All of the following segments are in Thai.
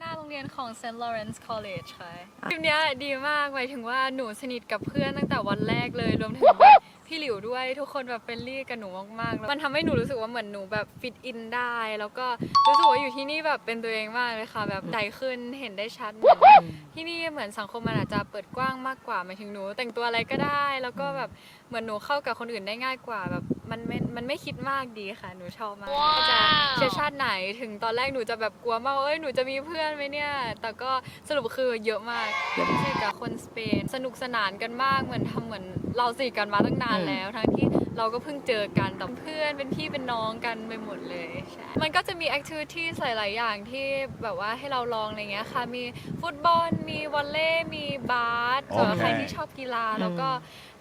หน้าโรงเรียนของ St. Lawrence College ค่ะทริปเนี้ยดีมากหมายถึงว่าหนูสนิทกับเพื่อนตั้งแต่วันแรกเลยรวมถึงแบบพี่หลิวด้วยทุกคนแบบเฟรนลี่กับหนูมากๆแล้วมันทำให้หนูรู้สึกว่าเหมือนหนูแบบฟิตอินได้ แล้วก็รู้สึกว่าอยู่ที่นี่แบบเป็นตัวเองมากเลยค่ะ แบบใจขึ้นเห็นได้ชัดเหมือนที่นี่เหมือนสังคมมันอาจจะเปิดกว้างมากกว่าหมายถึงหนู แต่งตัวอะไรก็ได้ แล้วก็แบบเหมือนหนูเข้ากับคนอื่นได้ง่ายกว่าแบบ มันไม่มันไม่คิดมากดีค่ะ หนูชอบมากจะเชื้อชาติไหนถึงตอนแรกหนูจะแบบกลัวมากว่าเอ้ยหนูจะมีเพื่อนไหมเนี่ย แต่ก็สรุปคือเยอะมากเยอะมากสนิทกับคนสเปนสนุกสนานกันมากเหมือนทำเหมือนเราสนิทกันมาตั้งนานอืมแล้ว ทั้งที่เราก็เพิ่งเจอกันแต่เพื่อนเป็นพี่เป็นน้องกันไปหมดเลยใช่มันก็จะมีแอคทิวิตี้หลาย ๆ อย่างที่แบบว่าให้เราลองอะไรเงี้ยค่ะมีฟุตบอลมีวอลเลย์มีบาสสำหรับใครที่ชอบกีฬาแล้วก็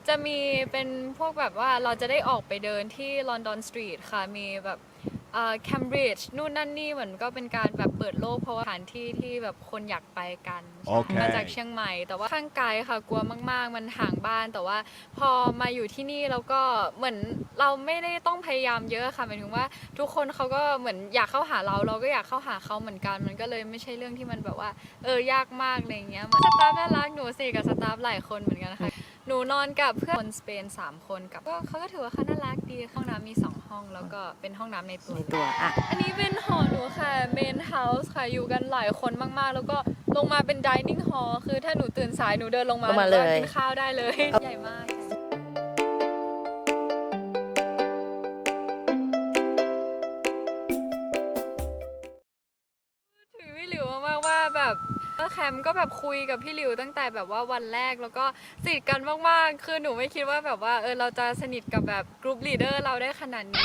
จะมีเป็นพวกแบบว่าเราจะได้ออกไปเดินที่ลอนดอนสตรีทค่ะ มีแบบแคมบริดจ์นู่นนั่นนี่เหมือนก็เป็นการแบบเปิดโลกเพราะว่าสถานที่ที่แบบคนอยากไปกันโอเคมาจากเชียงใหม่ แต่ว่าข้างไกลค่ะกลัวมาก ๆ มันห่างบ้าน แต่ว่าพอมาอยู่ที่นี่แล้วก็เหมือนเราไม่ได้ต้องพยายามเยอะค่ะหมายถึงว่าทุกคนเขาก็เหมือนอยากเข้าหาเราเราก็อยากเข้าหาเขาเหมือนกัน มันก็เลยไม่ใช่เรื่องที่มันแบบว่าเออยากมากอะไรอย่างเงี้ยเหมือนสตาฟน่ารักหนูสนิทกับสตาฟหลายคนเหมือนกันค่ะ หนูนอนกับเพื่อนคนสเปน 3 คนกับก็เขาก็ถือว่าเขาน่ารักดีห้องน้ำมี 2 ห้องแล้วก็เป็นห้องน้ำในตัว ในตัวอะ อันนี้เป็นหอหนูค่ะเมนเฮาส์ค่ะอยู่กันหลายคนมากๆ แล้วก็ลงมาเป็นดิเนิ่งฮอลคือถ้าหนูตื่นสายหนูเดินลงมาลงมาหนูก็เลยกินข้าวได้เลย ใหญ่มาก ถือพี่หลิวมากๆว่าแบบ เออแคมป์ก็แบบคุยกับพี่หลิวตั้งแต่แบบว่าวันแรกแล้วก็สนิทกันมากๆ คือหนูไม่คิดว่าแบบว่าเออเราจะสนิทกับแบบกรุ๊ปลีดเดอร์เราได้ขนาดนี้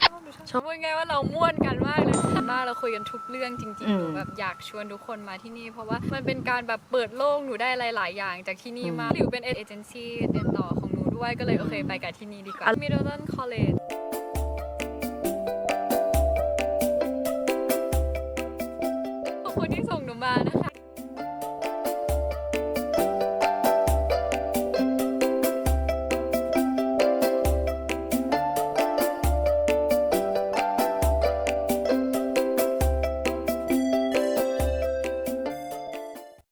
ชอบหนูชอบหนูชอบพูดไงว่าเราม่วนกันมากเลยมากเราคุยกันทุกเรื่องจริงอืๆมหนูแบบอยากชวนทุกคนมาที่นี่ เพราะว่ามันเป็นการแบบเปิดโลกหนูได้หลาย ๆ อย่างจากที่นี่มากหลิวเป็นเอเจนซี่เรียนต่อของหนูด้วยก็เลยโอเคไปกับที่นี่ดีกว่า Middleton College ขอบคุณที่ส่งหนูมานะคะ